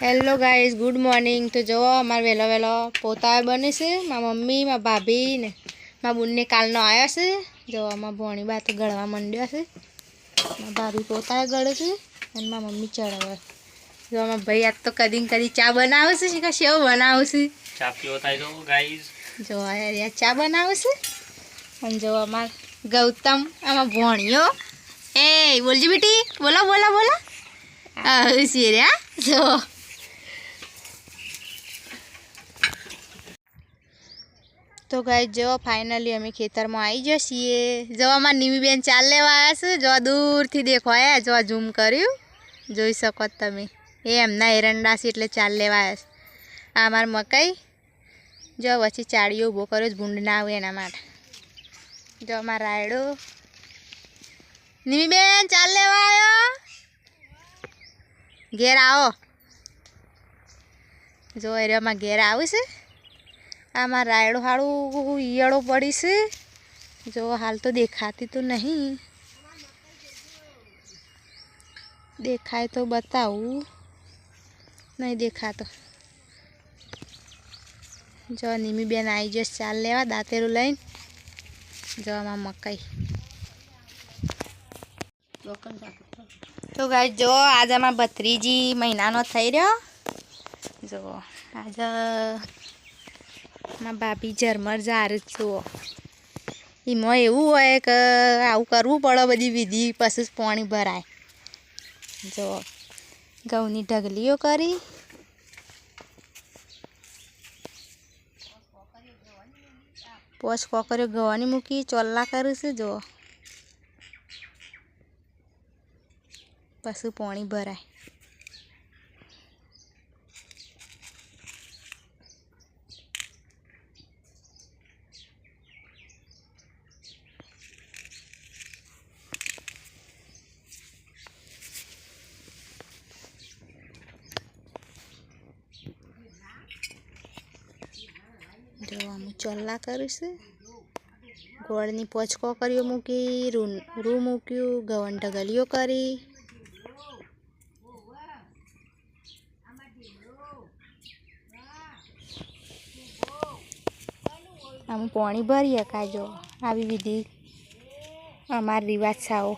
Hello guys good morning તો જુઓ અમારે વહેલો વહેલો પોતા બને છે. મારા મમ્મી મારા ભાભી ને મારા બુનને કાલનો આવ્યો છે. જો અમારા ભોણી બા તો ગળવા માંડ્યા છે. મારા ભાભી પોતા ગળે છે અને મારા મમ્મી ચડાવે જો મારા ભાઈ આજ તો કદી ને કદી ચા બનાવે છે. કે સેવ બનાવે છે. ચા પીવો થાય તો ગાઈઝ જો યાર ચા બનાવે છે. અને જો અમાર ગૌતમ આમાં ભોણીઓ. એ બોલજી બેટી બોલો બોલો બોલો. આ સિર્યા જો તો ગાઈ જો ફાઇનલી અમે ખેતરમાં આવી ગયા જવામાં નિમીબેન ચાલ લેવા આવ્યા છે. જો દૂરથી દેખાયા જો ઝૂમ કર્યું. જોઈ શકો તમે. એ એમના એરંડા છે એટલે ચાલ લેવા આવ્યા આ માર મકાઈ. જો પછી ચાળીઓ ઊભો કર્યો જ ભૂંડ ના આવે એના માટે. જો અમાર રાયડો. નિમીબેન, ચાલ લેવા આવ્યો ઘેર આવો. જો એરિયામાં ઘેર આવશે આમાં રાયડો હાળું ઈયળો પડી છે. જો હાલ તો દેખાતી તો નહીં. દેખાય તો બતાવું. નહીં દેખાતો. જો નિમી બેન આવી જશે ચાલ લેવા દાંતેરું લઈને. જો આમાં મકાઈ. તો ગાય જો આજે આમાં ભત્રીજી મહિનાનો થઈ રહ્યો. જો આજે માં ભાભી ઝરમર ઝાર જુઓ. એમાં એવું હોય કે આવું કરવું પડે બધી વિધિ, પછી જ પાણી ભરાય. જો, ઘઉંની ઢગલીઓ કરી. પોચ કોકરીઓ ગવાની મૂકી, ચોલ્લા કરે છે, જો. પછી પાણી ભરાય. જો આમ ચલ્લા કરીશું ગોળની પોચકો કર્યો મૂકી રૂ રૂ મૂક્યું, ગવન ઢગલીઓ કરી. આમ પાણી ભરીએ કાજો આવી વિધિ. અમાર રિવાજ આવો